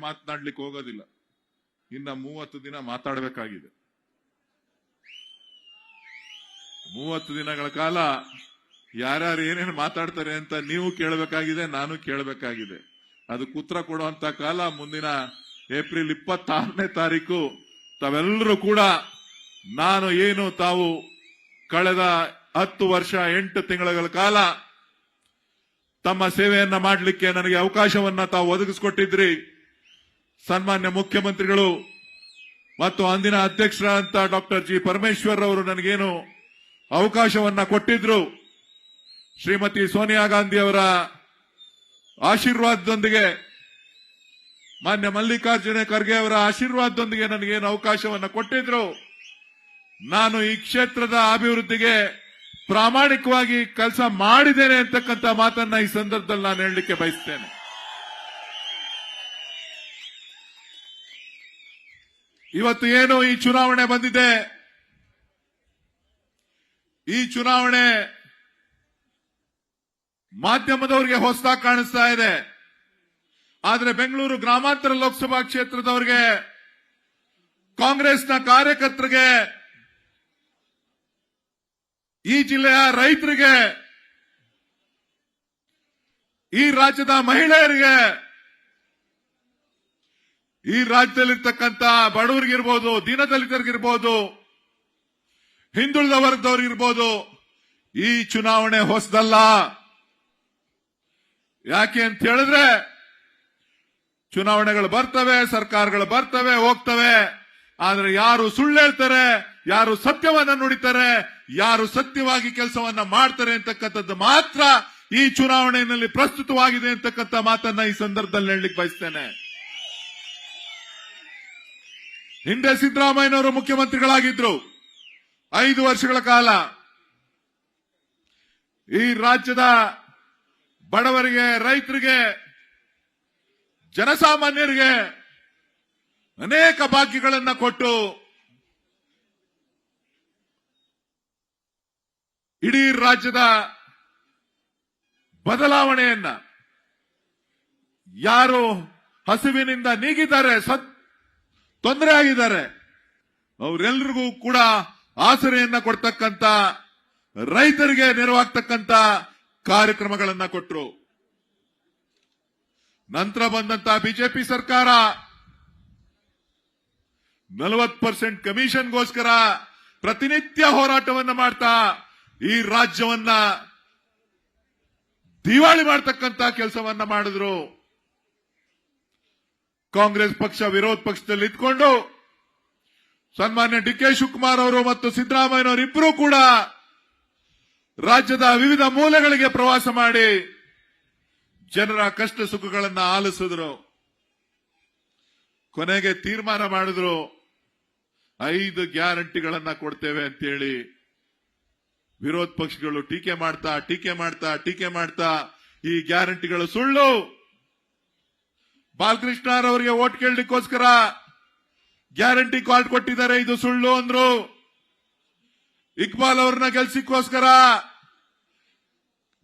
ಮಾತನಾಡ್ಲಿಕ್ಕೆ ಹೋಗೋದಿಲ್ಲ. ಇನ್ನ ಮೂವತ್ತು ದಿನ ಮಾತಾಡಬೇಕಾಗಿದೆ. ಮೂವತ್ತು ದಿನಗಳ ಕಾಲ ಯಾರ್ಯಾರು ಏನೇನು ಮಾತಾಡ್ತಾರೆ ಅಂತ ನೀವು ಕೇಳಬೇಕಾಗಿದೆ, ನಾನು ಕೇಳಬೇಕಾಗಿದೆ. ಅದು ಕುತ್ರ ಕೊಡುವಂತ ಕಾಲ ಮುಂದಿನ ಏಪ್ರಿಲ್ ಇಪ್ಪತ್ತಾರನೇ ತಾರೀಕು. ತಾವೆಲ್ಲರೂ ಕೂಡ ನಾನು ಏನು ತಾವು ಕಳೆದ ಹತ್ತು ವರ್ಷ, ಎಂಟು ತಿಂಗಳ ಕಾಲ ತಮ್ಮ ಸೇವೆಯನ್ನ ಮಾಡಲಿಕ್ಕೆ ನನಗೆ ಅವಕಾಶವನ್ನ ತಾವು ಒದಗಿಸಿಕೊಟ್ಟಿದ್ರಿ. ಸನ್ಮಾನ್ಯ ಮುಖ್ಯಮಂತ್ರಿಗಳು ಮತ್ತು ಅಂದಿನ ಅಧ್ಯಕ್ಷರಾದಂತಹ ಡಾಕ್ಟರ್ ಜಿ ಪರಮೇಶ್ವರ್ ಅವರು ನನಗೇನು ಅವಕಾಶವನ್ನ ಕೊಟ್ಟಿದ್ರು, ಶ್ರೀಮತಿ ಸೋನಿಯಾ ಗಾಂಧಿ ಅವರ ಆಶೀರ್ವಾದದೊಂದಿಗೆ, ಮಾನ್ಯ ಮಲ್ಲಿಕಾರ್ಜುನ ಖರ್ಗೆ ಅವರ ಆಶೀರ್ವಾದದೊಂದಿಗೆ ನನಗೇನು ಅವಕಾಶವನ್ನ ಕೊಟ್ಟಿದ್ರು, ನಾನು ಈ ಕ್ಷೇತ್ರದ ಅಭಿವೃದ್ಧಿಗೆ ಪ್ರಾಮಾಣಿಕವಾಗಿ ಕೆಲಸ ಮಾಡಿದ್ದೇನೆ ಅಂತಕ್ಕಂಥ ಮಾತನ್ನ ಈ ಸಂದರ್ಭದಲ್ಲಿ ನಾನು ಹೇಳಲಿಕ್ಕೆ ಬಯಸ್ತೇನೆ. ಇವತ್ತು ಏನು ಈ ಚುನಾವಣೆ ಬಂದಿದೆ? ಈ ಚುನಾವಣೆ ಮಾಧ್ಯಮದವರಿಗೆ ಹೊಸದಾಗಿ ಕಾಣಿಸ್ತಾ ಇದೆ. ಆದ್ರೆ ಬೆಂಗಳೂರು ಗ್ರಾಮಾಂತರ ಲೋಕಸಭಾ ಕ್ಷೇತ್ರದವರಿಗೆ, ಕಾಂಗ್ರೆಸ್ನ ಕಾರ್ಯಕರ್ತರಿಗೆ, ಈ ಜಿಲ್ಲೆಯ ರೈತರಿಗೆ, ಈ ರಾಜ್ಯದ ಮಹಿಳೆಯರಿಗೆ ಈ ರಾಜ್ಯದಲ್ಲಿರ್ತಕ್ಕಂಥ ಬಡವರಿಗಿರ್ಬೋದು ದೀನದಲಿತರಿಗಿರ್ಬೋದು ಹಿಂದುಳಿದ ವರ್ಗದವ್ರಿಗಿರ್ಬೋದು ಈ ಚುನಾವಣೆ ಹೊಸದಲ್ಲ. ಯಾಕೆ ಅಂತ ಹೇಳಿದ್ರೆ, ಚುನಾವಣೆಗಳು ಬರ್ತವೆ, ಸರ್ಕಾರಗಳು ಬರ್ತವೆ, ಹೋಗ್ತವೆ, ಆದ್ರೆ ಯಾರು ಸುಳ್ಳು ಹೇಳ್ತಾರೆ, ಯಾರು ಸತ್ಯವನ್ನ ನುಡಿತಾರೆ, ಯಾರು ಸತ್ಯವಾಗಿ ಕೆಲಸವನ್ನ ಮಾಡ್ತಾರೆ ಅಂತಕ್ಕಂಥದ್ದು ಮಾತ್ರ ಈ ಚುನಾವಣೆಯಲ್ಲಿ ಪ್ರಸ್ತುತವಾಗಿದೆ ಅಂತಕ್ಕಂಥ ಮಾತನ್ನ ಈ ಸಂದರ್ಭದಲ್ಲಿ ಹೇಳಲಿಕ್ಕೆ ಬಯಸ್ತೇನೆ. ಹಿಂದೆ ಸಿದ್ದರಾಮಯ್ಯನವರು ಮುಖ್ಯಮಂತ್ರಿಗಳಾಗಿದ್ರು. ಐದು ವರ್ಷಗಳ ಕಾಲ ಈ ರಾಜ್ಯದ ಬಡವರಿಗೆ, ರೈತರಿಗೆ, ಜನಸಾಮಾನ್ಯರಿಗೆ ಅನೇಕ ಭಾಗ್ಯಗಳನ್ನ ಕೊಟ್ಟು ಇಡೀ ರಾಜ್ಯದ ಬದಲಾವಣೆಯನ್ನ ಯಾರು ಹಸಿವಿನಿಂದ ನೀಗಿದ್ದಾರೆ, ಸತ್ ತೊಂದರೆ ಆಗಿದ್ದಾರೆ. ಅವರೆಲ್ಲರಿಗೂ ಕೂಡ ಆಸರೆಯನ್ನ ಕೊಡ್ತಕ್ಕಂತ, ರೈತರಿಗೆ ನೆರವಾಗ್ತಕ್ಕಂತ ಕಾರ್ಯಕ್ರಮಗಳನ್ನ ಕೊಟ್ಟರು ನಂತರ ಬಂದಂತ ಬಿಜೆಪಿ ಸರ್ಕಾರ. ನಲವತ್ತು ಪರ್ಸೆಂಟ್ ಕಮಿಷನ್ಗೋಸ್ಕರ ಪ್ರತಿನಿತ್ಯ ಹೋರಾಟವನ್ನ ಮಾಡ್ತಾ ಈ ರಾಜ್ಯವನ್ನ ದಿವಾಳಿ ಮಾಡ್ತಕ್ಕಂತ ಕೆಲಸವನ್ನ ಮಾಡಿದ್ರು. ಕಾಂಗ್ರೆಸ್ ಪಕ್ಷ ವಿರೋಧ ಪಕ್ಷದಲ್ಲಿ ಇದ್ಕೊಂಡು ಸನ್ಮಾನ್ಯ ಡಿ ಕೆ ಶಿವಕುಮಾರ್ ಅವರು ಮತ್ತು ಸಿದ್ಧರಾಮಯ್ಯನವರು ಇಬ್ಬರೂ ಕೂಡ ರಾಜ್ಯದ ವಿವಿಧ ಮೂಲೆಗಳಿಗೆ ಪ್ರವಾಸ ಮಾಡಿ ಜನರ ಕಷ್ಟ ಸುಖಗಳನ್ನು ಆಲಿಸಿದ್ರು. ಕೊನೆಗೆ ತೀರ್ಮಾನ ಮಾಡಿದ್ರು. ಐದು ಗ್ಯಾರಂಟಿಗಳನ್ನ ಕೊಡ್ತೇವೆ ಅಂತೇಳಿ ವಿರೋಧ ಪಕ್ಷಗಳು ಟೀಕೆ ಮಾಡ್ತಾ ಟೀಕೆ ಮಾಡ್ತಾ ಟೀಕೆ ಮಾಡ್ತಾ ಈ ಗ್ಯಾರಂಟಿಗಳು ಸುಳ್ಳು. ಬಾಲಕೃಷ್ಣರವರಿಗೆ ಓಟ್ ಕೇಳಲಿಕ್ಕೋಸ್ಕರ ಗ್ಯಾರಂಟಿ ಕಾರ್ಡ್ ಕೊಟ್ಟಿದ್ದಾರೆ. ಇದು ಸುಳ್ಳು ಅಂದ್ರು. ಇಕ್ಬಾಲ್ ಅವ್ರನ್ನ ಗೆಲ್ಸಿಕ್ಕೋಸ್ಕರ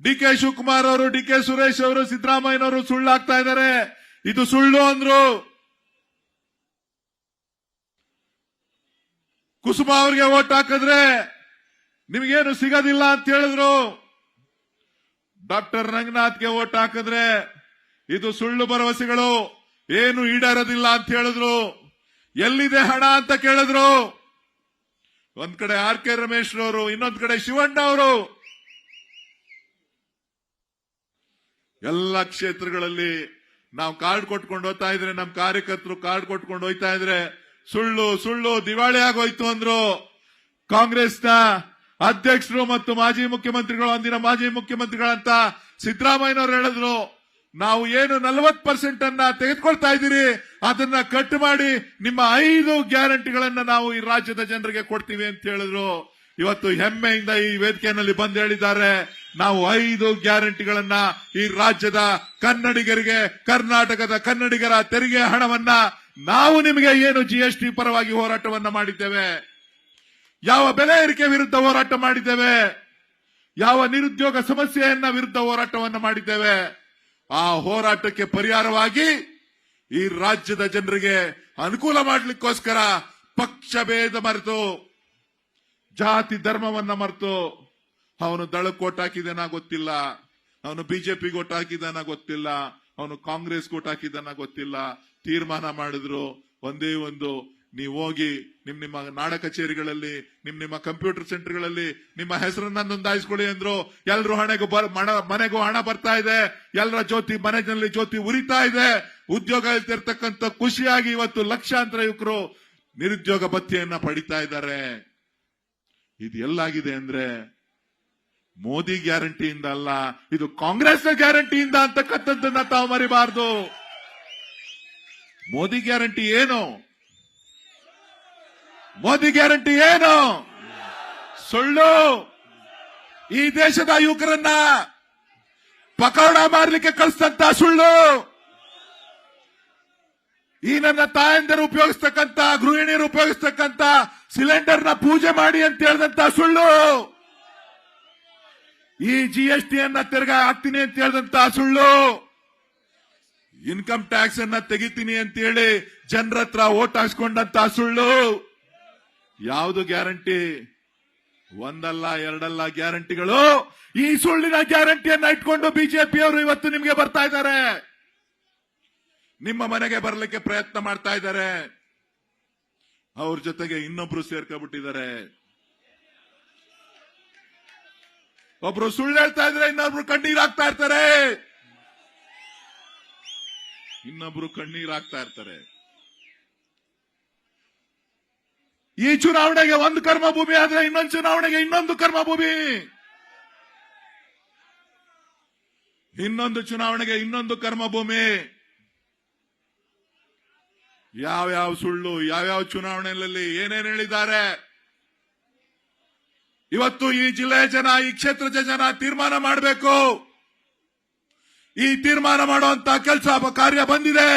ಡಿ ಕೆ ಶಿವಕುಮಾರ್ ಅವರು, ಡಿ ಕೆ ಸುರೇಶ್ ಅವರು, ಸಿದ್ದರಾಮಯ್ಯನವರು ಸುಳ್ಳಾಗ್ತಾ ಇದ್ದಾರೆ. ಇದು ಸುಳ್ಳು ಅಂದ್ರು. ಕುಸುಮ ಅವ್ರಿಗೆ ಓಟ್ ಹಾಕಿದ್ರೆ ನಿಮಗೇನು ಸಿಗೋದಿಲ್ಲ ಅಂತ ಹೇಳಿದ್ರು. ಡಾಕ್ಟರ್ ರಂಗನಾಥ್ಗೆ ಓಟ್ ಹಾಕಿದ್ರೆ ಇದು ಸುಳ್ಳು ಭರವಸೆಗಳು. ಏನು ಈಡೇರೋದಿಲ್ಲ ಅಂತ ಹೇಳಿದ್ರು. ಎಲ್ಲಿದೆ ಹಣ ಅಂತ ಕೇಳಿದ್ರು. ಒಂದ್ ಕಡೆ ಆರ್ ಕೆ ರಮೇಶ್ ಅವರು ಇನ್ನೊಂದ್ ಕಡೆ ಶಿವಣ್ಣ ಅವರು. ಎಲ್ಲ ಕ್ಷೇತ್ರಗಳಲ್ಲಿ ನಾವು ಕಾರ್ಡ್ ಕೊಟ್ಕೊಂಡು ಹೋಗ್ತಾ ಇದ್ರೆ ನಮ್ಮ ಕಾರ್ಯಕರ್ತರು ಕಾರ್ಡ್ ಕೊಟ್ಕೊಂಡು ಹೋಯ್ತಾ ಇದ್ರೆ, ಸುಳ್ಳು ಸುಳ್ಳು ದಿವಾಳಿ ಆಗೋಯ್ತು ಅಂದ್ರು. ಕಾಂಗ್ರೆಸ್ನ ಅಧ್ಯಕ್ಷರು ಮತ್ತು ಮಾಜಿ ಮುಖ್ಯಮಂತ್ರಿಗಳು, ಅಂದಿನ ಮಾಜಿ ಮುಖ್ಯಮಂತ್ರಿಗಳಂತ ಸಿದ್ದರಾಮಯ್ಯನವರು ಹೇಳಿದ್ರು. ನಾವು ಏನು ನಲವತ್ತು ಪರ್ಸೆಂಟ್ ಅನ್ನ ತೆಗೆದುಕೊಳ್ತಾ ಇದ್ದೀರಿ, ಅದನ್ನ ಕಟ್ ಮಾಡಿ ನಿಮ್ಮ ಐದು ಗ್ಯಾರಂಟಿಗಳನ್ನ ನಾವು ಈ ರಾಜ್ಯದ ಜನರಿಗೆ ಕೊಡ್ತೀವಿ ಅಂತ ಹೇಳಿದ್ರು. ಇವತ್ತು ಹೆಮ್ಮೆಯಿಂದ ಈ ವೇದಿಕೆಯಲ್ಲಿ ಬಂದು ಹೇಳಿದ್ದಾರೆ, ನಾವು ಐದು ಗ್ಯಾರಂಟಿಗಳನ್ನ ಈ ರಾಜ್ಯದ ಕನ್ನಡಿಗರಿಗೆ, ಕರ್ನಾಟಕದ ಕನ್ನಡಿಗರ ತೆರಿಗೆ ಹಣವನ್ನ ನಾವು ನಿಮಗೆ ಏನು ಜಿಎಸ್ಟಿ ಪರವಾಗಿ ಹೋರಾಟವನ್ನ ಮಾಡಿದ್ದೇವೆ. ಯಾವ ಬೆಲೆ ಏರಿಕೆ ವಿರುದ್ಧ ಹೋರಾಟ ಮಾಡಿದ್ದೇವೆ. ಯಾವ ನಿರುದ್ಯೋಗ ಸಮಸ್ಯೆಯನ್ನ ವಿರುದ್ಧ ಹೋರಾಟವನ್ನ ಮಾಡಿದ್ದೇವೆ. ಆ ಹೋರಾಟಕ್ಕೆ ಪರಿಹಾರವಾಗಿ ಈ ರಾಜ್ಯದ ಜನರಿಗೆ ಅನುಕೂಲ ಮಾಡಲಿಕ್ಕೋಸ್ಕರ ಪಕ್ಷ ಭೇದ ಮರೆತು, ಜಾತಿ ಧರ್ಮವನ್ನ ಮರೆತು, ಅವನು ದಳಕ್ಕೆ ಓಟ್ ಹಾಕಿದಾನ ಗೊತ್ತಿಲ್ಲ, ಅವನು ಬಿಜೆಪಿಗೆ ಓಟ್ ಹಾಕಿದಾನ ಗೊತ್ತಿಲ್ಲ, ಅವನು ಕಾಂಗ್ರೆಸ್ ಓಟ್ ಹಾಕಿದಾನ ಗೊತ್ತಿಲ್ಲ, ತೀರ್ಮಾನ ಮಾಡಿದ್ರು, ಒಂದೇ ಒಂದು ನೀವು ಹೋಗಿ ನಿಮ್ ನಿಮ್ಮ ನಾಡ ಕಚೇರಿಗಳಲ್ಲಿ, ನಿಮ್ ನಿಮ್ಮ ಕಂಪ್ಯೂಟರ್ ಸೆಂಟರ್ಗಳಲ್ಲಿ ನಿಮ್ಮ ಹೆಸರನ್ನ ನೋಂದಾಯಿಸ್ಕೊಳ್ಳಿ ಅಂದ್ರು, ಎಲ್ರು ಹಣೆಗೂ ಮನೆಗೂ ಹಣ ಬರ್ತಾ ಇದೆ ಎಲ್ಲರ ಜ್ಯೋತಿ ಮನೆಯಲ್ಲಿ ಜ್ಯೋತಿ ಉರಿತಾ ಇದೆ. ಉದ್ಯೋಗ ಇಲ್ತಿರ್ತಕ್ಕಂಥ ಖುಷಿಯಾಗಿ ಇವತ್ತು ಲಕ್ಷಾಂತರ ಯುವಕರು ನಿರುದ್ಯೋಗ ಭತ್ಯೆಯನ್ನ ಪಡಿತಾ ಇದ್ದಾರೆ. ಇದು ಎಲ್ಲಾಗಿದೆ ಅಂದ್ರೆ ಮೋದಿ ಗ್ಯಾರಂಟಿಯಿಂದ ಅಲ್ಲ, ಇದು ಕಾಂಗ್ರೆಸ್ನ ಗ್ಯಾರಂಟಿಯಿಂದ ಅಂತಕ್ಕಂಥದ್ದನ್ನ ತಾವು ಮರಿಬಾರ್ದು. ಮೋದಿ ಗ್ಯಾರಂಟಿ ಏನು? ಮೋದಿ ಗ್ಯಾರಂಟಿ ಏನು? ಸುಳ್ಳು. ಈ ದೇಶದ ಯುವಕರನ್ನ ಪಕೋಡ ಮಾರ್ಲಿಕ್ಕೆ ಕಳಿಸ್ತಂತ ಸುಳ್ಳು. ಈ ನನ್ನ ತಾಯಂದರು ಉಪಯೋಗಿಸ್ತಕ್ಕಂತ, ಗೃಹಿಣಿಯರು ಉಪಯೋಗಿಸ್ತಕ್ಕಂತ ಸಿಲಿಂಡರ್ನ ಪೂಜೆ ಮಾಡಿ ಅಂತ ಹೇಳಿದಂತ ಸುಳ್ಳು. ಈ ಜಿ ಎಸ್ ಟಿ ಅನ್ನ ತಿರ್ಗಾ ಹಾಕ್ತೀನಿ ಅಂತ ಹೇಳಿದಂತ ಸುಳ್ಳು. ಇನ್ಕಮ್ ಟ್ಯಾಕ್ಸ್ ಅನ್ನ ತೆಗಿತೀನಿ ಅಂತ ಹೇಳಿ ಜನರ ಹತ್ರ ಓಟ್ ಹಾಕ್ಸ್ಕೊಂಡಂತ ಸುಳ್ಳು. ಯಾವುದು ಗ್ಯಾರಂಟಿ? ಒಂದಲ್ಲ, ಎರಡಲ್ಲ ಗ್ಯಾರಂಟಿಗಳು? ಈ ಸುಳ್ಳಿನ ಗ್ಯಾರಂಟಿಯನ್ನ ಇಟ್ಕೊಂಡು ಬಿಜೆಪಿಯವರು ಇವತ್ತು ನಿಮಗೆ ಬರ್ತಾ ಇದ್ದಾರೆ. ನಿಮ್ಮ ಮನೆಗೆ ಬರಲಿಕ್ಕೆ ಪ್ರಯತ್ನ ಮಾಡ್ತಾ ಇದ್ದಾರೆ. ಅವ್ರ ಜೊತೆಗೆ ಇನ್ನೊಬ್ರು ಸೇರ್ಕೊಂಡ್ಬಿಟ್ಟಿದ್ದಾರೆ ಒಬ್ರು ಸುಳ್ಳು ಹೇಳ್ತಾ ಇದ್ರೆ ಇನ್ನೊಬ್ರು ಕಣ್ಣೀರ್ ಹಾಕ್ತಾ ಇರ್ತಾರೆ. ಇನ್ನೊಬ್ರು ಕಣ್ಣೀರ್ ಹಾಕ್ತಾ ಇರ್ತಾರೆ. ಈ ಚುನಾವಣೆಗೆ ಒಂದು ಕರ್ಮಭೂಮಿ ಆದ್ರೆ ಇನ್ನೊಂದು ಚುನಾವಣೆಗೆ ಇನ್ನೊಂದು ಕರ್ಮಭೂಮಿ. ಇನ್ನೊಂದು ಚುನಾವಣೆಗೆ ಇನ್ನೊಂದು ಕರ್ಮಭೂಮಿ. ಯಾವ್ಯಾವ ಸುಳ್ಳು ಯಾವ್ಯಾವ ಚುನಾವಣೆಗಳಲ್ಲಿ ಏನೇನು ಹೇಳಿದ್ದಾರೆ. ಇವತ್ತು ಈ ಜಿಲ್ಲೆಯ ಜನ, ಈ ಕ್ಷೇತ್ರದ ಜನ ತೀರ್ಮಾನ ಮಾಡಬೇಕು. ಈ ತೀರ್ಮಾನ ಮಾಡುವಂತ ಕೆಲಸ ಕಾರ್ಯ ಬಂದಿದೆ.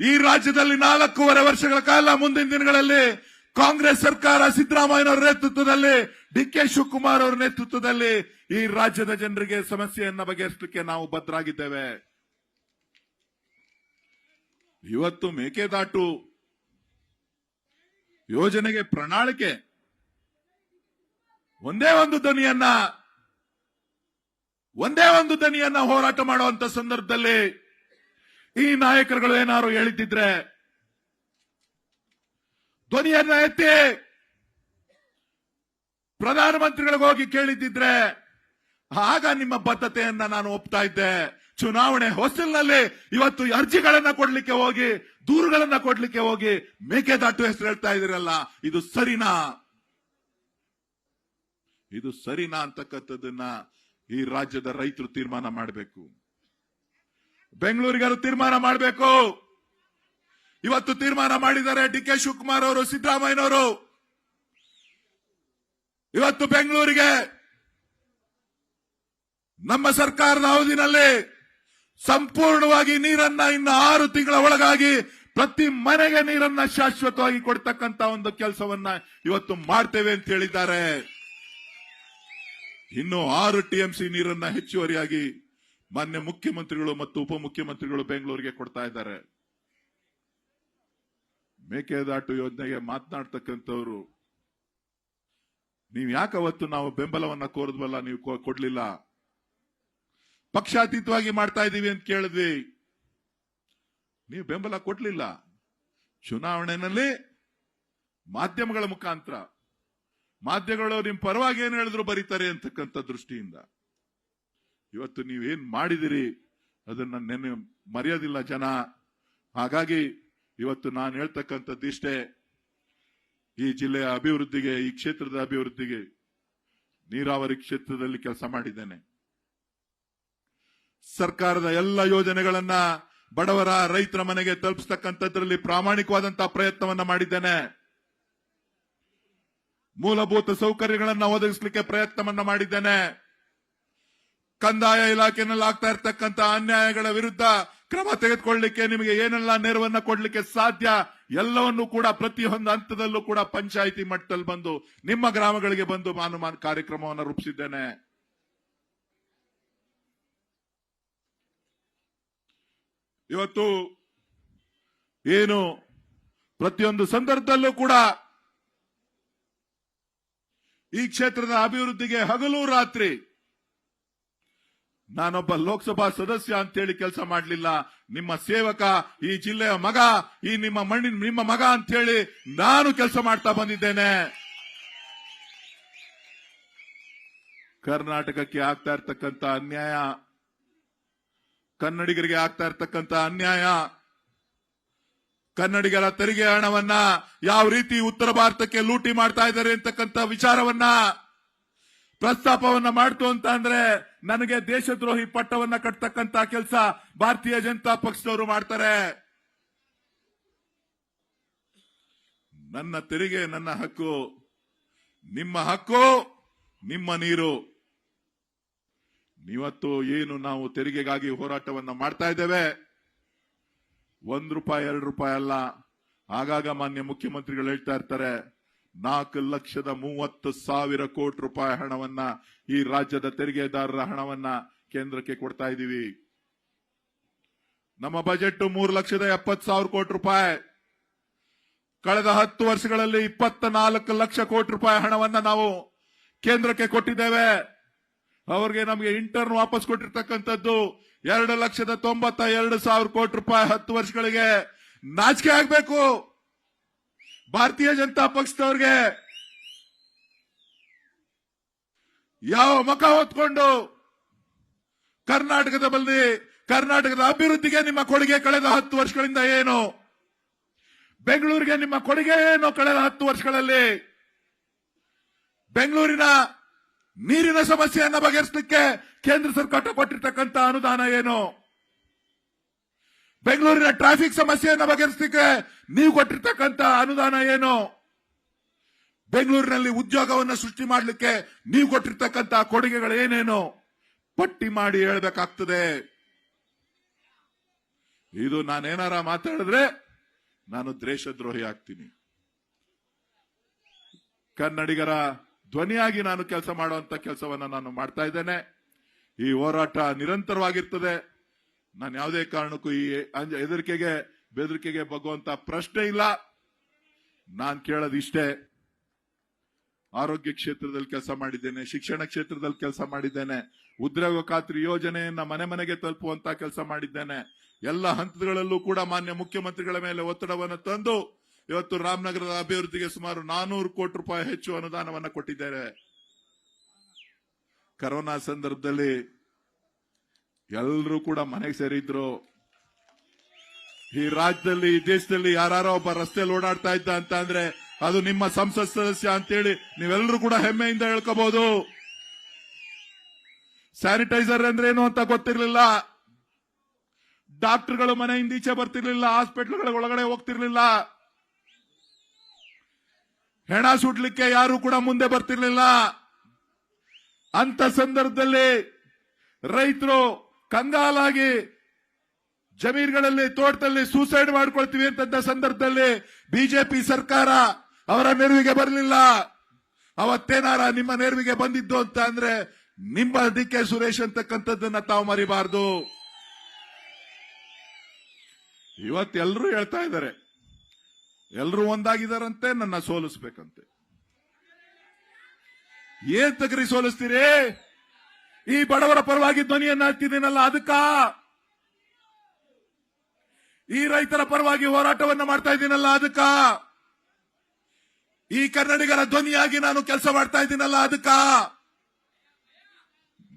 ಈ ರಾಜ್ಯದಲ್ಲಿ ನಾಲ್ಕೂವರೆ ವರ್ಷಗಳ ಕಾಲ ಮುಂದಿನ ದಿನಗಳಲ್ಲಿ ಕಾಂಗ್ರೆಸ್ ಸರ್ಕಾರ ಸಿದ್ದರಾಮಯ್ಯನವರ ನೇತೃತ್ವದಲ್ಲಿ ಡಿ ಕೆ ಶಿವಕುಮಾರ್ ಅವರ ನೇತೃತ್ವದಲ್ಲಿ ಈ ರಾಜ್ಯದ ಜನರಿಗೆ ಸಮಸ್ಯೆಯನ್ನ ಬಗೆಹರಿಸಲಿಕ್ಕೆ ನಾವು ಬದ್ಧರಾಗಿದ್ದೇವೆ. ಇವತ್ತು ಮೇಕೆದಾಟು ಯೋಜನೆಗೆ ಪ್ರಣಾಳಿಕೆ. ಒಂದೇ ಒಂದು ದನಿಯನ್ನ, ಒಂದೇ ಒಂದು ದನಿಯನ್ನ ಹೋರಾಟ ಮಾಡುವಂತ ಸಂದರ್ಭದಲ್ಲಿ ಈ ನಾಯಕರುಗಳು ಏನಾದ್ರು ಹೇಳಿದ್ದಿದ್ರೆ ಧ್ವನಿಯನ್ನ ಎತ್ತಿ ಪ್ರಧಾನಮಂತ್ರಿಗಳಿಗೆ ಹೋಗಿ ಕೇಳಿದ್ದಿದ್ರೆ, ಆಗ ನಿಮ್ಮ ಬದ್ಧತೆಯನ್ನ ನಾನು ಒಪ್ತಾ ಇದ್ದೆ. ಚುನಾವಣೆ ಹೊಸಲಿನಲ್ಲಿ ಇವತ್ತು ಅರ್ಜಿಗಳನ್ನ ಕೊಡ್ಲಿಕ್ಕೆ ಹೋಗಿ, ದೂರುಗಳನ್ನ ಕೊಡ್ಲಿಕ್ಕೆ ಹೋಗಿ ಮೇಕೆದಾಟು ಹೆಸರು ಹೇಳ್ತಾ ಇದಿರಲ್ಲ ಇದು ಸರಿನಾ? ಇದು ಸರಿನಾ ಅಂತಕ್ಕಂಥದ್ದನ್ನ ಈ ರಾಜ್ಯದ ರೈತರು ತೀರ್ಮಾನ ಮಾಡಬೇಕು. ಬೆಂಗಳೂರಿಗರು ತೀರ್ಮಾನ ಮಾಡಬೇಕು. ಇವತ್ತು ತೀರ್ಮಾನ ಮಾಡಿದ್ದಾರೆ ಡಿ ಕೆ ಶಿವಕುಮಾರ್ ಅವರು, ಸಿದ್ದರಾಮಯ್ಯನವರು. ಇವತ್ತು ಬೆಂಗಳೂರಿಗೆ ನಮ್ಮ ಸರ್ಕಾರದ ಅವಧಿನಲ್ಲಿ ಸಂಪೂರ್ಣವಾಗಿ ನೀರನ್ನ ಇನ್ನು ಆರು ತಿಂಗಳ ಒಳಗಾಗಿ ಪ್ರತಿ ಮನೆಗೆ ನೀರನ್ನ ಶಾಶ್ವತವಾಗಿ ಕೊಡ್ತಕ್ಕಂತ ಒಂದು ಕೆಲಸವನ್ನ ಇವತ್ತು ಮಾಡ್ತೇವೆ ಅಂತ ಹೇಳಿದ್ದಾರೆ. ಇನ್ನು ಆರು ಟಿಎಂಸಿ ನೀರನ್ನ ಹೆಚ್ಚುವರಿಯಾಗಿ ಮಾನ್ಯ ಮುಖ್ಯಮಂತ್ರಿಗಳು ಮತ್ತು ಉಪಮುಖ್ಯಮಂತ್ರಿಗಳು ಬೆಂಗಳೂರಿಗೆ ಕೊಡ್ತಾ ಇದ್ದಾರೆ. ಮೇಕೆದಾಟು ಯೋಜನೆಗೆ ಮಾತನಾಡ್ತಕ್ಕಂಥವ್ರು. ನೀವು ಯಾಕೆ ಅವತ್ತು ನಾವು ಬೆಂಬಲವನ್ನ ಕೋರದ್ವಲ್ಲ, ನೀವು ಕೊಡ್ಲಿಲ್ಲ? ಪಕ್ಷಾತೀತವಾಗಿ ಮಾಡ್ತಾ ಇದ್ದೀವಿ ಅಂತ ಕೇಳಿದ್ವಿ. ನೀವು ಬೆಂಬಲ ಕೊಡ್ಲಿಲ್ಲ. ಚುನಾವಣೆಯಲ್ಲಿ ಮಾಧ್ಯಮಗಳ ಮುಖಾಂತರ. ಮಾಧ್ಯಮಗಳು ನಿಮ್ ಪರವಾಗಿ ಏನ್ ಹೇಳಿದ್ರು ಬರೀತಾರೆ ಅಂತಕ್ಕಂಥ ದೃಷ್ಟಿಯಿಂದ. ಇವತ್ತು ನೀವೇನ್ ಮಾಡಿದಿರಿ? ಅದನ್ನ ನೆನೆ ಮರೆಯೋದಿಲ್ಲ ಜನ. ಹಾಗಾಗಿ ಇವತ್ತು ನಾನು ಹೇಳ್ತಕ್ಕಂಥದ್ದಿಷ್ಟೇ ಈ ಜಿಲ್ಲೆಯ ಅಭಿವೃದ್ಧಿಗೆ, ಈ ಕ್ಷೇತ್ರದ ಅಭಿವೃದ್ಧಿಗೆ ನೀರಾವರಿ ಕ್ಷೇತ್ರದಲ್ಲಿ ಕೆಲಸ ಮಾಡಿದ್ದೇನೆ. ಸರ್ಕಾರದ ಎಲ್ಲ ಯೋಜನೆಗಳನ್ನ ಬಡವರ, ರೈತರ ಮನೆಗೆ ತಲುಪಿಸ್ತಕ್ಕಂಥದ್ರಲ್ಲಿ ಪ್ರಾಮಾಣಿಕವಾದಂತಹ ಪ್ರಯತ್ನವನ್ನ ಮಾಡಿದ್ದೇನೆ. ಮೂಲಭೂತ ಸೌಕರ್ಯಗಳನ್ನ ಒದಗಿಸಲಿಕ್ಕೆ ಪ್ರಯತ್ನವನ್ನ ಮಾಡಿದ್ದೇನೆ. ಕಂದಾಯ ಇಲಾಖೆಯಲ್ಲಿ ಆಗ್ತಾ ಇರತಕ್ಕಂತಹ ಅನ್ಯಾಯಗಳ ವಿರುದ್ಧ ಕ್ರಮ ತೆಗೆದುಕೊಳ್ಳಲಿಕ್ಕೆ ನಿಮಗೆ ಏನೆಲ್ಲ ನೆರವನ್ನ ಕೊಡ್ಲಿಕ್ಕೆ ಸಾಧ್ಯ ಎಲ್ಲವನ್ನೂ ಕೂಡ ಪ್ರತಿಯೊಂದು ಹಂತದಲ್ಲೂ ಕೂಡ ಪಂಚಾಯಿತಿ ಮಟ್ಟದಲ್ಲಿ ಬಂದು ನಿಮ್ಮ ಗ್ರಾಮಗಳಿಗೆ ಬಂದು ಮಾನು ಮಾನ್- ಕಾರ್ಯಕ್ರಮವನ್ನು ರೂಪಿಸಿದ್ದೇನೆ. ಇವತ್ತು ಏನು ಪ್ರತಿಯೊಂದು ಸಂದರ್ಭದಲ್ಲೂ ಕೂಡ ಈ ಕ್ಷೇತ್ರದ ಅಭಿವೃದ್ಧಿಗೆ ಹಗಲು ರಾತ್ರಿ ನಾನೊಬ್ಬ ಲೋಕಸಭಾ ಸದಸ್ಯ ಅಂತೇಳಿ ಕೆಲಸ ಮಾಡಲಿಲ್ಲ. ನಿಮ್ಮ ಸೇವಕ, ಈ ಜಿಲ್ಲೆಯ ಮಗ, ಈ ನಿಮ್ಮ ಮಣ್ಣಿನ, ನಿಮ್ಮ ಮಗ ಅಂತೇಳಿ ನಾನು ಕೆಲಸ ಮಾಡ್ತಾ ಬಂದಿದ್ದೇನೆ. ಕರ್ನಾಟಕಕ್ಕೆ ಆಗ್ತಾ ಇರ್ತಕ್ಕಂಥ ಅನ್ಯಾಯ, ಕನ್ನಡಿಗರಿಗೆ ಆಗ್ತಾ ಇರ್ತಕ್ಕಂಥ ಅನ್ಯಾಯ, ಕನ್ನಡಿಗರ ತೆರಿಗೆ ಹಣವನ್ನ ಯಾವ ರೀತಿ ಉತ್ತರ ಭಾರತಕ್ಕೆ ಲೂಟಿ ಮಾಡ್ತಾ ಇದ್ದಾರೆ ಅಂತಕ್ಕಂಥ ವಿಚಾರವನ್ನ ಪ್ರಸ್ತಾಪವನ್ನ ಮಾಡ್ತು ಅಂತ ಅಂದ್ರೆ ನನಗೆ ದೇಶದ್ರೋಹಿ ಪಟ್ಟವನ್ನ ಕಟ್ತಕ್ಕಂತ ಕೆಲಸ ಭಾರತೀಯ ಜನತಾ ಪಕ್ಷದವರು ಮಾಡ್ತಾರೆ. ನನ್ನ ತೆರಿಗೆ, ನನ್ನ ಹಕ್ಕು, ನಿಮ್ಮ ಹಕ್ಕು, ನಿಮ್ಮ ನೀರು. ಇವತ್ತು ಏನು ನಾವು ತೆರಿಗೆಗಾಗಿ ಹೋರಾಟವನ್ನ ಮಾಡ್ತಾ ಇದ್ದೇವೆ? ಒಂದ್ ರೂಪಾಯಿ, ಎರಡು ರೂಪಾಯಿ ಅಲ್ಲ. ಆಗಾಗ ಮಾನ್ಯ ಮುಖ್ಯಮಂತ್ರಿಗಳು ಹೇಳ್ತಾ ಇರ್ತಾರೆ ನಾಲ್ಕು ಲಕ್ಷದ ಮೂವತ್ತು ಸಾವಿರ ಕೋಟಿ ರೂಪಾಯಿ ಹಣವನ್ನ ಈ ರಾಜ್ಯದ ತೆರಿಗೆದಾರರ ಹಣವನ್ನ ಕೇಂದ್ರಕ್ಕೆ ಕೊಡ್ತಾ ಇದ್ದೀವಿ. ನಮ್ಮ ಬಜೆಟ್ ಮೂರು ಲಕ್ಷದ ಎಪ್ಪತ್ತು ಸಾವಿರ ಕೋಟಿ ರೂಪಾಯಿ. ಕಳೆದ ಹತ್ತು ವರ್ಷಗಳಲ್ಲಿ ಇಪ್ಪತ್ತ ನಾಲ್ಕು ಲಕ್ಷ ಕೋಟಿ ರೂಪಾಯಿ ಹಣವನ್ನ ನಾವು ಕೇಂದ್ರಕ್ಕೆ ಕೊಟ್ಟಿದ್ದೇವೆ. ಅವರಿಗೆ ನಮಗೆ ಇಂಟರ್ನ್ ವಾಪಸ್ ಕೊಟ್ಟಿರ್ತಕ್ಕಂಥದ್ದು ಎರಡು ಲಕ್ಷದ ತೊಂಬತ್ತ ಎರಡು ಸಾವಿರ ಕೋಟಿ ರೂಪಾಯಿ ಹತ್ತು ವರ್ಷಗಳಿಗೆ ನಾಚಿಕೆ ಆಗ್ಬೇಕು. ಭಾರತೀಯ ಜನತಾ ಪಕ್ಷದವ್ರಿಗೆ ಯಾವ ಮುಖ ಹೊತ್ಕೊಂಡು ಕರ್ನಾಟಕದ ಬಲ್ಲಿ ಕರ್ನಾಟಕದ ಅಭಿವೃದ್ಧಿಗೆ ನಿಮ್ಮ ಕೊಡುಗೆ ಕಳೆದ ಹತ್ತು ವರ್ಷಗಳಿಂದ ಏನು? ಬೆಂಗಳೂರಿಗೆ ನಿಮ್ಮ ಕೊಡುಗೆ ಏನು ಕಳೆದ ಹತ್ತು ವರ್ಷಗಳಲ್ಲಿ? ಬೆಂಗಳೂರಿನ ನೀರಿನ ಸಮಸ್ಯೆಯನ್ನು ಬಗೆಹರಿಸಲಿಕ್ಕೆ ಕೇಂದ್ರ ಸರ್ಕಾರ ಕೊಟ್ಟಿರ್ತಕ್ಕಂಥ ಅನುದಾನ ಏನು? ಬೆಂಗಳೂರಿನ ಟ್ರಾಫಿಕ್ ಸಮಸ್ಯೆಯನ್ನು ಬಗೆಹರಿಸಲಿಕ್ಕೆ ನೀವು ಕೊಟ್ಟಿರ್ತಕ್ಕಂಥ ಅನುದಾನ ಏನು? ಬೆಂಗಳೂರಿನಲ್ಲಿ ಉದ್ಯೋಗವನ್ನು ಸೃಷ್ಟಿ ಮಾಡಲಿಕ್ಕೆ ನೀವು ಕೊಟ್ಟಿರ್ತಕ್ಕಂಥ ಕೊಡುಗೆಗಳು ಏನೇನು? ಪಟ್ಟಿ ಮಾಡಿ ಹೇಳಬೇಕಾಗ್ತದೆ. ಇದು ನಾನೇನಾರ ಮಾತಾಡಿದ್ರೆ ನಾನು ದೇಶದ್ರೋಹಿ ಆಗ್ತೀನಿ. ಕನ್ನಡಿಗರ ಧ್ವನಿಯಾಗಿ ನಾನು ಕೆಲಸ ಮಾಡುವಂತ ಕೆಲಸವನ್ನ ನಾನು ಮಾಡ್ತಾ ಇದ್ದೇನೆ. ಈ ಹೋರಾಟ ನಿರಂತರವಾಗಿರ್ತದೆ. ನಾನು ಯಾವುದೇ ಕಾರಣಕ್ಕೂ ಈ ಹೆದರಿಕೆಗೆ, ಬೆದರಿಕೆಗೆ ಬಗ್ಗುವಂತ ಪ್ರಶ್ನೆ ಇಲ್ಲ. ನಾನು ಕೇಳೋದು ಇಷ್ಟೇ. ಆರೋಗ್ಯ ಕ್ಷೇತ್ರದಲ್ಲಿ ಕೆಲಸ ಮಾಡಿದ್ದೇನೆ, ಶಿಕ್ಷಣ ಕ್ಷೇತ್ರದಲ್ಲಿ ಕೆಲಸ ಮಾಡಿದ್ದೇನೆ, ಉದ್ಯೋಗ ಖಾತ್ರಿ ಯೋಜನೆಯನ್ನ ಮನೆ ಮನೆಗೆ ತಲುಪುವಂತ ಕೆಲಸ ಮಾಡಿದ್ದೇನೆ. ಎಲ್ಲ ಹಂತಗಳಲ್ಲೂ ಕೂಡ ಮಾನ್ಯ ಮುಖ್ಯಮಂತ್ರಿಗಳ ಮೇಲೆ ಒತ್ತಡವನ್ನು ತಂದು ಇವತ್ತು ರಾಮನಗರದ ಅಭಿವೃದ್ಧಿಗೆ ಸುಮಾರು ನಾನೂರು ಕೋಟಿ ರೂಪಾಯಿ ಹೆಚ್ಚು ಅನುದಾನವನ್ನ ಕೊಟ್ಟಿದ್ದೇವೆ ಕರೋನಾ ಸಂದರ್ಭದಲ್ಲಿ ಎಲ್ಲರೂ ಕೂಡ ಮನೆಗೆ ಸೇರಿದ್ರು. ಈ ರಾಜ್ಯದಲ್ಲಿ, ಈ ದೇಶದಲ್ಲಿ ಯಾರೋ ಒಬ್ಬ ರಸ್ತೆಯಲ್ಲಿ ಓಡಾಡ್ತಾ ಇದ್ದ ಅಂತ ಅಂದ್ರೆ ಅದು ನಿಮ್ಮ ಸಂಸತ್ ಸದಸ್ಯ ಅಂತೇಳಿ ನೀವೆಲ್ಲರೂ ಕೂಡ ಹೆಮ್ಮೆಯಿಂದ ಹೇಳ್ಕೋಬಹುದು. ಸ್ಯಾನಿಟೈಸರ್ ಅಂದ್ರೆ ಏನು ಅಂತ ಗೊತ್ತಿರಲಿಲ್ಲ. ಡಾಕ್ಟರ್ಗಳು ಮನೆಯಿಂದ ಈಚೆ ಬರ್ತಿರ್ಲಿಲ್ಲ ಹಾಸ್ಪಿಟಲ್ಗಳ ಒಳಗಡೆ ಹೋಗ್ತಿರ್ಲಿಲ್ಲ. ಹೆಣ ಸುಡ್ಲಿಕ್ಕೆ ಯಾರು ಕೂಡ ಮುಂದೆ ಬರ್ತಿರ್ಲಿಲ್ಲ. ಅಂತ ಸಂದರ್ಭದಲ್ಲಿ ರೈತರು ಕಂಗಾಲಾಗಿ ಜಮೀನುಗಳಲ್ಲಿ ತೋಟದಲ್ಲಿ ಸೂಸೈಡ್ ಮಾಡ್ಕೊಳ್ತೀವಿ ಅಂತ ಸಂದರ್ಭದಲ್ಲಿ ಬಿಜೆಪಿ ಸರ್ಕಾರ ಅವರ ನೆರವಿಗೆ ಬರಲಿಲ್ಲ. ಅವತ್ತೇನಾರ ನಿಮ್ಮ ನೆರವಿಗೆ ಬಂದಿದ್ದು ಅಂತ ಅಂದ್ರೆ ನಿಮ್ಮ ಡಿ ಕೆ ಸುರೇಶ್ ಅಂತಕ್ಕಂಥದ್ದನ್ನ ತಾವು ಮರಿಬಾರ್ದು. ಇವತ್ತೆಲ್ಲರೂ ಹೇಳ್ತಾ ಇದ್ದಾರೆ. ಎಲ್ಲರೂ ಒಂದಾಗಿದಾರಂತೆ, ನನ್ನ ಸೋಲಿಸ್ಬೇಕಂತೆ. ಏನ್ ತಗರಿ ಸೋಲಿಸ್ತೀರಿ? ಈ ಬಡವರ ಪರವಾಗಿ ಧ್ವನಿಯನ್ನ ಹಾಕ್ತಿದ್ದೀನಲ್ಲ ಅದಕ್ಕ? ಈ ರೈತರ ಪರವಾಗಿ ಹೋರಾಟವನ್ನ ಮಾಡ್ತಾ ಇದ್ದೀನಲ್ಲ, ಅದಕ್ಕ? ಈ ಕನ್ನಡಿಗರ ಧ್ವನಿಯಾಗಿ ನಾನು ಕೆಲಸ ಮಾಡ್ತಾ ಇದ್ದೀನಲ್ಲ, ಅದಕ್ಕ?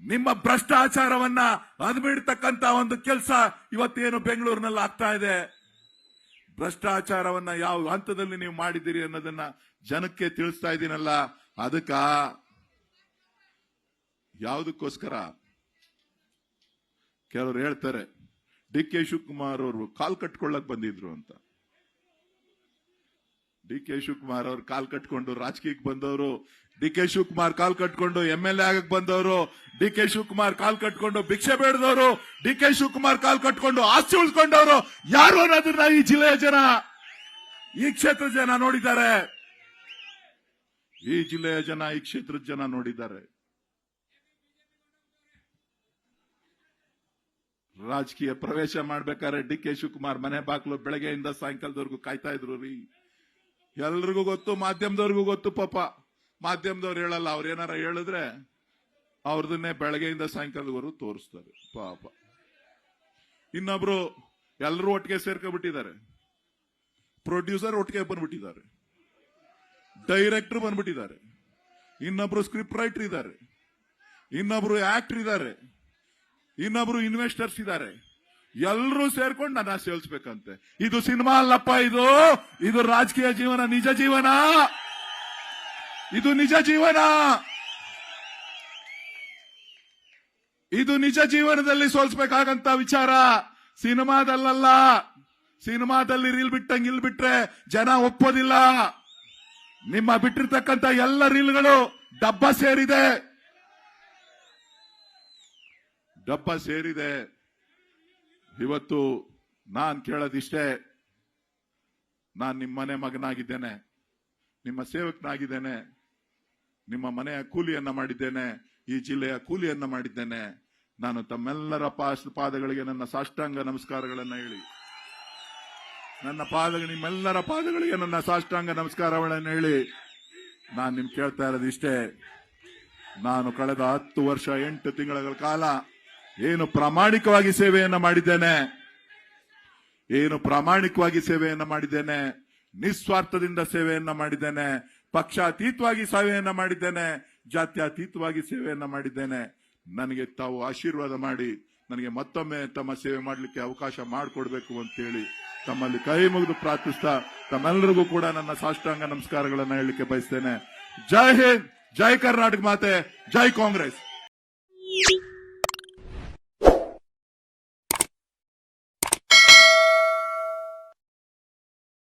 ನಿಮ್ಮ ಭ್ರಷ್ಟಾಚಾರವನ್ನ ಅದ್ಬಿಡ್ತಕ್ಕಂತ ಒಂದು ಕೆಲಸ ಇವತ್ತೇನು ಬೆಂಗಳೂರಿನಲ್ಲಿ ಆಗ್ತಾ ಇದೆ. ಭ್ರಷ್ಟಾಚಾರವನ್ನ ಯಾವ ಹಂತದಲ್ಲಿ ನೀವು ಮಾಡಿದ್ದೀರಿ ಅನ್ನೋದನ್ನ ಜನಕ್ಕೆ ತಿಳಿಸ್ತಾ ಇದ್ದೀನಲ್ಲ, ಅದಕ್ಕ? ಯಾವುದಕ್ಕೋಸ್ಕರ? ಕೆಲವರು ಹೇಳ್ತಾರೆ, ಡಿ ಕೆ ಶಿವಕುಮಾರ್ ಅವರು ಕಾಲ್ ಕಟ್ಕೊಳ್ಳಕ್ ಬಂದಿದ್ರು ಅಂತ. ಡಿ ಕೆ ಶಿವಕುಮಾರ್ ಅವ್ರು ಕಾಲ್ ಕಟ್ಕೊಂಡು ರಾಜಕೀಯಕ್ಕೆ ಬಂದವರು, ಡಿ ಕೆ ಶಿವಕುಮಾರ್ ಕಾಲ್ ಕಟ್ಕೊಂಡು ಎಂ ಎಲ್ ಎ ಆಗಕ್ ಬಂದವರು, ಡಿ ಕೆ ಶಿವಕುಮಾರ್ ಕಾಲ್ ಕಟ್ಕೊಂಡು ಭಿಕ್ಷೆ ಬೇಡದವರು, ಡಿ ಕೆ ಶಿವಕುಮಾರ್ ಕಾಲ್ ಕಟ್ಕೊಂಡು ಆಸ್ತಿ ಉಳ್ಕೊಂಡವರು ಯಾರು ಅನ್ನೋದನ್ನ ಈ ಜಿಲ್ಲೆಯ ಜನ, ಈ ಕ್ಷೇತ್ರದ ಜನ ನೋಡಿದ್ದಾರೆ. ಈ ಜಿಲ್ಲೆಯ ಜನ, ಈ ಕ್ಷೇತ್ರದ ಜನ ನೋಡಿದ್ದಾರೆ. ರಾಜಕೀಯ ಪ್ರವೇಶ ಮಾಡ್ಬೇಕಾದ್ರೆ ಡಿ ಕೆ ಶಿವಕುಮಾರ್ ಮನೆ ಬಾಕ್ಲು ಬೆಳಗ್ಗೆಯಿಂದ ಸಾಯಂಕಾಲದವರೆಗೂ ಕಾಯ್ತಾ ಇದ್ರು ರೀ. ಎಲ್ರಿಗೂ ಗೊತ್ತು, ಮಾಧ್ಯಮದವ್ರಿಗೂ ಗೊತ್ತು ಪಾಪ. ಮಾಧ್ಯಮದವ್ರು ಹೇಳಲ್ಲ, ಅವ್ರ ಏನಾರ ಹೇಳಿದ್ರೆ ಅವ್ರದನ್ನೇ ಬೆಳಗ್ಗೆಯಿಂದ ಸಾಯಂಕಾಲದವರೆಗೂ ತೋರಿಸ್ತಾರೆ. ಪಾಪ. ಇನ್ನೊಬ್ರು ಎಲ್ಲರೂ ಒಟ್ಟಿಗೆ ಸೇರ್ಕೊಂಡ್ಬಿಟ್ಟಿದ್ದಾರೆ ಪ್ರೊಡ್ಯೂಸರ್ ಒಟ್ಟಿಗೆ ಬಂದ್ಬಿಟ್ಟಿದ್ದಾರೆ. ಡೈರೆಕ್ಟರ್ ಬಂದ್ಬಿಟ್ಟಿದ್ದಾರೆ. ಇನ್ನೊಬ್ರು ಸ್ಕ್ರಿಪ್ಟ್ ರೈಟರ್ ಇದ್ದಾರೆ. ಇನ್ನೊಬ್ರು ಆಕ್ಟರ್ ಇದ್ದಾರೆ. ಇನ್ನೊಬ್ರು ಇನ್ವೆಸ್ಟರ್ಸ್ ಇದ್ದಾರೆ ಎಲ್ಲರೂ ಸೇರ್ಕೊಂಡು ನನ್ನ ಸೇಲ್ಸ್ಬೇಕಂತೆ ಇದು ಸಿನಿಮಾ ಅಲ್ಲಪ್ಪ ಇದು? ಇದು ರಾಜಕೀಯ ಜೀವನ, ನಿಜ ಜೀವನ? ಇದು ನಿಜ ಜೀವನ? ಇದು ನಿಜ ಜೀವನದಲ್ಲಿ ಸೋಲ್ಸ್ಬೇಕಾಗಂತ ವಿಚಾರ. ಸಿನಿಮಾದಲ್ಲಲ್ಲ. ಸಿನಿಮಾದಲ್ಲಿ ರೀಲ್ ಬಿಟ್ಟಂಗ್ ಇಲ್ ಬಿಟ್ರೆ ಜನ ಒಪ್ಪೋದಿಲ್ಲ. ನಿಮ್ಮ ಬಿಟ್ಟಿರ್ತಕ್ಕಂತ ಎಲ್ಲ ರೀಲ್ಗಳು ಡಬ್ಬ ಸೇರಿದೆ. ಡಬ್ಬ ಸೇರಿದೆ. ಇವತ್ತು ನಾನ್ ಕೇಳೋದಿಷ್ಟೇ, ನಾನ್ ನಿಮ್ಮ ಮನೆ ಮಗನಾಗಿದ್ದೇನೆ, ನಿಮ್ಮ ಸೇವಕನಾಗಿದ್ದೇನೆ, ನಿಮ್ಮ ಮನೆಯ ಕೂಲಿಯನ್ನ ಮಾಡಿದ್ದೇನೆ, ಈ ಜಿಲ್ಲೆಯ ಕೂಲಿಯನ್ನ ಮಾಡಿದ್ದೇನೆ. ನಾನು ತಮ್ಮೆಲ್ಲರ ಪಾದಗಳಿಗೆ ನನ್ನ ಸಾಷ್ಟಾಂಗ ನಮಸ್ಕಾರಗಳನ್ನ ಹೇಳಿ. ನನ್ನ ಪಾದ ನಿಮ್ಮೆಲ್ಲರ ಪಾದಗಳಿಗೆ ನನ್ನ ಸಾಷ್ಟಾಂಗ ನಮಸ್ಕಾರಗಳನ್ನ ಹೇಳಿ. ನಾನು ನಿಮ್ ಕೇಳ್ತಾ ಇರೋದು ಇಷ್ಟೇ ನಾನು ಕಳೆದ ಹತ್ತು ವರ್ಷ, ಎಂಟು ತಿಂಗಳ ಕಾಲ ಏನು ಪ್ರಾಮಾಣಿಕವಾಗಿ ಸೇವೆಯನ್ನ ಮಾಡಿದ್ದೇನೆ? ಏನು ಪ್ರಾಮಾಣಿಕವಾಗಿ ಸೇವೆಯನ್ನ ಮಾಡಿದ್ದೇನೆ? ನಿಸ್ವಾರ್ಥದಿಂದ ಸೇವೆಯನ್ನ ಮಾಡಿದ್ದೇನೆ. ಪಕ್ಷಾತೀತವಾಗಿ ಸೇವೆಯನ್ನ ಮಾಡಿದ್ದೇನೆ. ಜಾತ್ಯತೀತವಾಗಿ ಸೇವೆಯನ್ನ ಮಾಡಿದ್ದೇನೆ. ನನಗೆ ತಾವು ಆಶೀರ್ವಾದ ಮಾಡಿ, ನನಗೆ ಮತ್ತೊಮ್ಮೆ ತಮ್ಮ ಸೇವೆ ಮಾಡಲಿಕ್ಕೆ ಅವಕಾಶ ಮಾಡಿಕೊಡ್ಬೇಕು ಅಂತೇಳಿ ತಮ್ಮಲ್ಲಿ ಕೈ ಮುಗಿದು ಪ್ರಾರ್ಥಿಸ್ತಾ ತಮ್ಮೆಲ್ಲರಿಗೂ ಕೂಡ ನನ್ನ ಸಾಷ್ಟಾಂಗ ನಮಸ್ಕಾರಗಳನ್ನ ಹೇಳಲಿಕ್ಕೆ ಬಯಸ್ತೇನೆ. ಜೈ ಹಿಂದ್, ಜೈ ಕರ್ನಾಟಕ ಮಾತೆ, ಜೈ ಕಾಂಗ್ರೆಸ್.